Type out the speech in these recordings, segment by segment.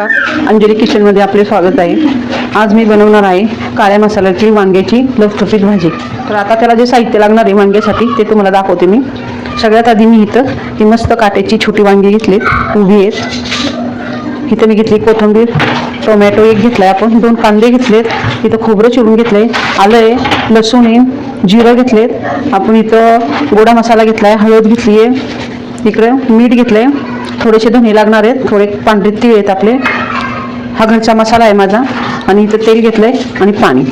अंजली किचनमध्ये आपले स्वागत आहे. आज मी बनवणार आहे काळ्या मसाल्याची वांग्याची लफटफीत भाजी. तर आता त्याला जे साहित्य लागणार आहे वांग्यासाठी ते तुम्हाला दाखवते मी. सगळ्यात आधी मी इथं ही मस्त काट्याची छोटी वांगी घेतली उभी आहेत इथं मी घेतली कोथिंबीर टोमॅटो एक घेतला आहे आपण दोन कांदे घेतलेत इथं खोबरं चिरून घेतलंय आलं आहे लसूण आहे जिरं घेतलेत. आपण इथं गोडा मसाला घेतला आहे हळद घेतली आहे. इकडं मीठ घेतलंय. थोडेसे धने लागणार आहेत. थोडे पांढरे तीळ आहेत आपले. हा घरचा मसाला आहे माझा. आणि इथं तेल घेतलंय आणि पाणी.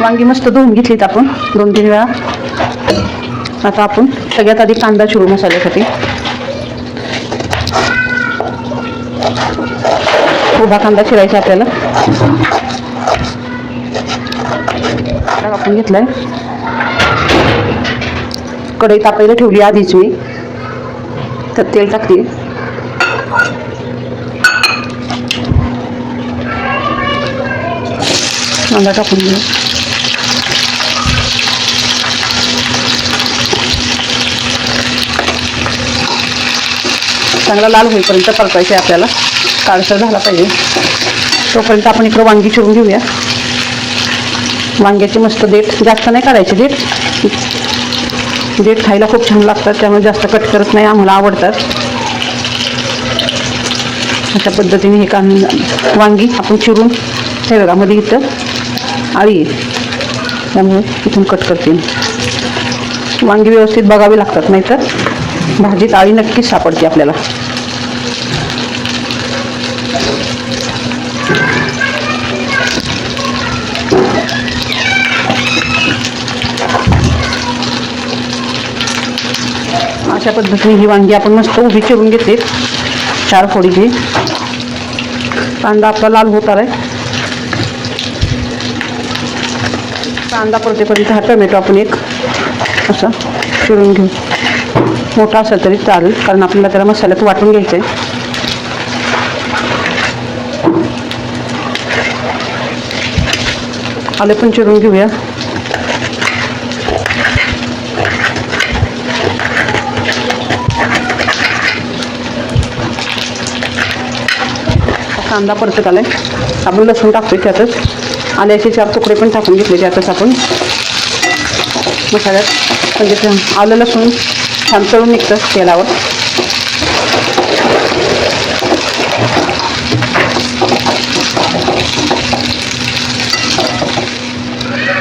वांगी मस्त धुवून घेतलीत आपण. दोन तीन वेळा. आता आपण सगळ्यात आधी कांदा चिरू मसाल्यासाठी. उभा कांदा चिरायचा आपल्याला. आपण घेतलाय. कढई तापायला ठेवली आधीच. मी तर तेल टाकते. कांदा टाकून घेऊ. चांगला लाल होईपर्यंत परतायचं आहे आपल्याला. काळसर झाला पाहिजे. तोपर्यंत आपण इकडं वांगी चिरून घेऊया. वांग्याची मस्त देठ जास्त नाही काढायची देठ. जे खायला खूप छान लागतात त्यामुळे जास्त कट करत नाही आम्हाला आवडतात. अशा पद्धतीने हे कान वांगी आपण चिरून हे बघा मध्ये इथं आळी आहे. त्यामुळे इथून कट करते वांगी व्यवस्थित बघावी लागतात नाहीतर भाजीत आळी नक्कीच सापडते आपल्याला. अशा पद्धतीने ही वांगी आपण मस्त उभी चिरून घेते चार फोडीची कांदा आपला लाल होत आलाय. कांदा परतेपर्यंत हा टोमॅटो आपण एक असा चिरून घेऊ. मोठा असेल तरी चालेल कारण आपल्याला त्याला मसाल्यात वाटून घ्यायचं आहे आले पण चिरून घेऊया. कांदा परतत आलाय. आपण लसूण टाकतोय त्यातच. आल्याचे चार तुकडे पण टाकून घेतले त्यातच आपण. मसाल्यात. म्हणजे आलं लसूण छान तळून निघतं तेलावर.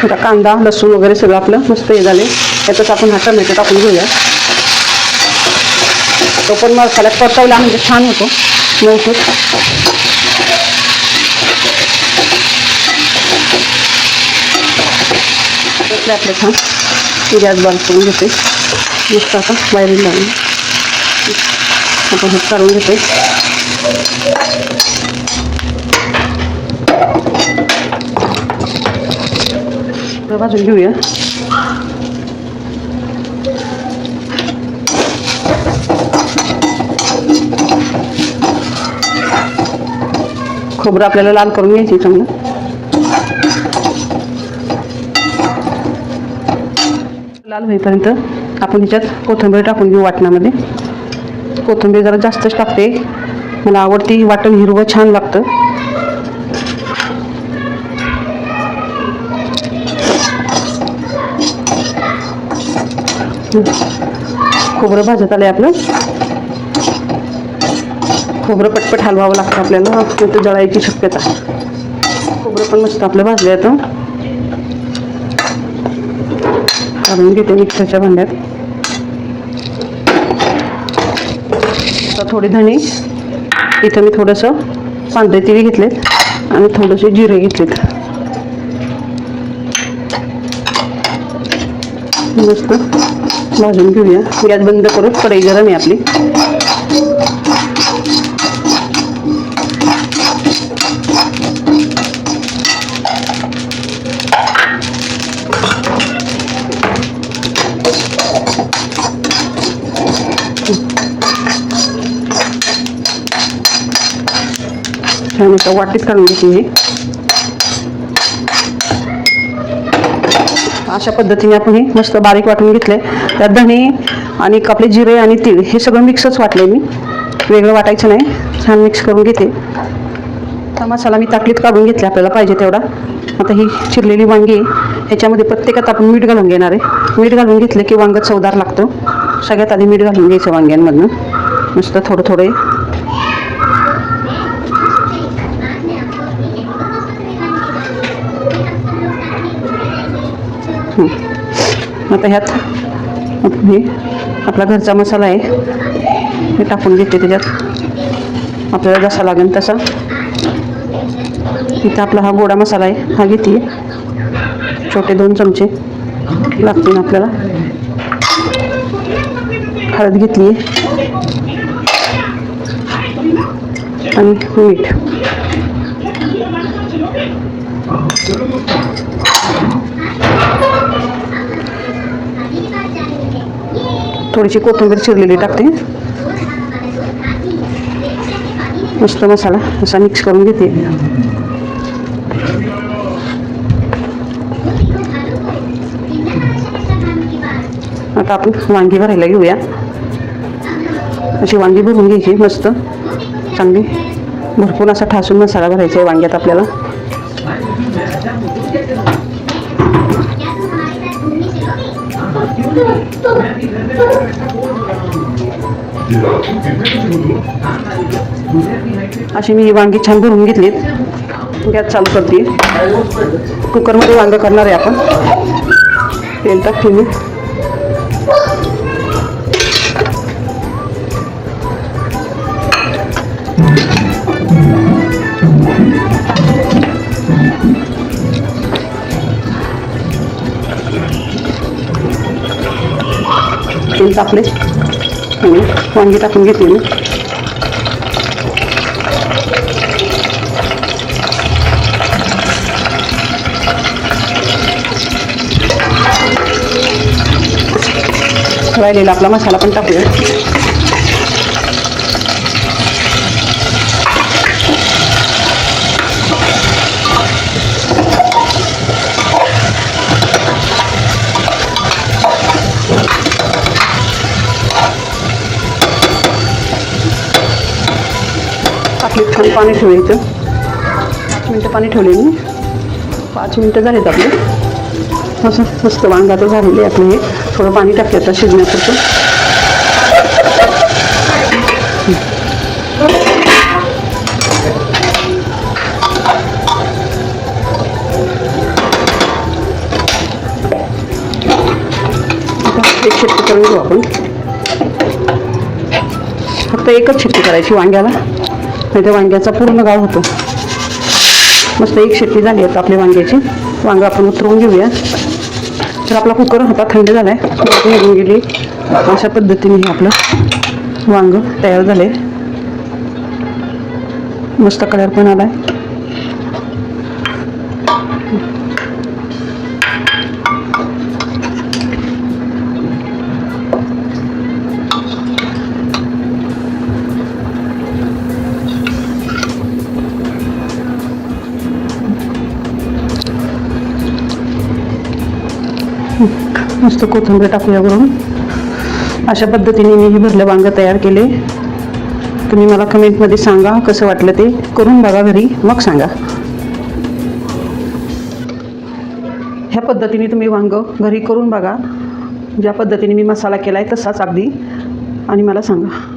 आता कांदा लसूण वगैरे सगळं आपलं मस्त हे झाले त्यातच आपण हा टमॅटो टाकून घेऊया. तो पण मसाल्यात परतवला म्हणजे छान होतो. व्यवस्थित. आपल्या आपल्या छान गॅस बंद करून घेते. मस्त आता बाहेरून लावून आपण हे काढून घेते भाजून घेऊया. खोबरं आपल्याला लाल करून घ्यायची चांगलं. लाल होईपर्यंत आपण ह्याच्यात कोथिंबीर टाकून घेऊ वाटणामध्ये. कोथिंबीर जरा जास्तच टाकते. मला आवडती वाटण हिरवं छान लागतं. खोबरं भाजत आलंय आपलं. खोबरं पटपट हलवावं लागतं आपल्याला. जळायची शक्यता. खोबरं पण मस्त आपलं भाजलं येतं काढून घेते मिक्सरच्या भांड्यात. आता थोडे धणे. इथं मी थोडंसं पांढरे तिळी घेतलेत आणि थोडेसे जिरे घेतलेत. मस्त भाजून घेऊया. गॅस बंद करून कढई गरम आहे आपली. छान एका वाटीत काढून घेते हे अशा पद्धतीने आपण हे मस्त बारीक वाटून घेतले. त्यात धणे आणि आपले जिरे आणि तीळ हे सगळं मिक्सच वाटले मी. वेगळं वाटायचं नाही. छान मिक्स करून घेते. हा मसाला मी ताटलीत काढून घेतला. आपल्याला पाहिजे तेवढा. आता ही चिरलेली वांगी आहे. ह्याच्यामध्ये प्रत्येकात आपण मीठ घालून घेणार आहे. मीठ घालून घेतलं की वांग चवदार लागतं. सगळ्यात आधी मीठ घालून घ्यायचं वांग्यांमधनं. नुसतं थोडं थोडं आता ह्यात हे आपला घरचा मसाला आहे. हे टाकून घेते त्याच्यात. आपल्याला जसा लागेल तसा. इथं आपला हा गोडा मसाला आहे. हा घेते. छोटे दोन चमचे लागतील आपल्याला. हळद घेतली आणि मीठ. थोडीशी कोथिंबीर चिरलेली टाकते. मस्त मसाला असा मिक्स करून घेते. आता आपण वांगी भरायला घेऊया. अशी वांगी भरून घ्यायची मस्त. चांगली. भरपूर असा ठासून मसाला भरायचा आहे वांग्यात आपल्याला. अशी मी वांगी छान भरून घेतलीत. गॅस चालू करते. कुकरमध्ये वांगं करणार आहे आपण. तेल टाकते मी. आपले टाकले. आणि वांगी टाकून घेते मी. राहिलेला आपला मसाला पण टाकूया. एक छान पाणी ठेवायचं पाच मिनटं पाणी ठेवले मी. पाच मिनटं झालेत आपले. असं मस्त वांगा तर झालेले आपले हे. थोडं पाणी टाकते आता शिजण्यापुरतं. एक शेती करून घेऊ आपण. फक्त एकच शेती करायची वांग्याला. नाही तर वांग्याचा पूर्ण गाळ होतो. मस्त एक शेती झाली आता आपल्या वांग्याची. वांगं आपण उतरवून घेऊया. तर आपला कुकर होता थंड झाला आहे निघून गेली. अशा पद्धतीने हे आपलं वांग तयार झाले मस्त कलर पण आला आहे मस्त कोथिंबीर टाकूया अशा पद्धतीने मी हे भरलं वांगं तयार केले. तुम्ही मला कमेंटमध्ये सांगा कसं वाटलं ते. करून बघा घरी मग सांगा. ह्या पद्धतीने तुम्ही वांग घरी करून बघा. ज्या पद्धतीने मी मसाला केला आहे तसाच अगदी. आणि मला सांगा.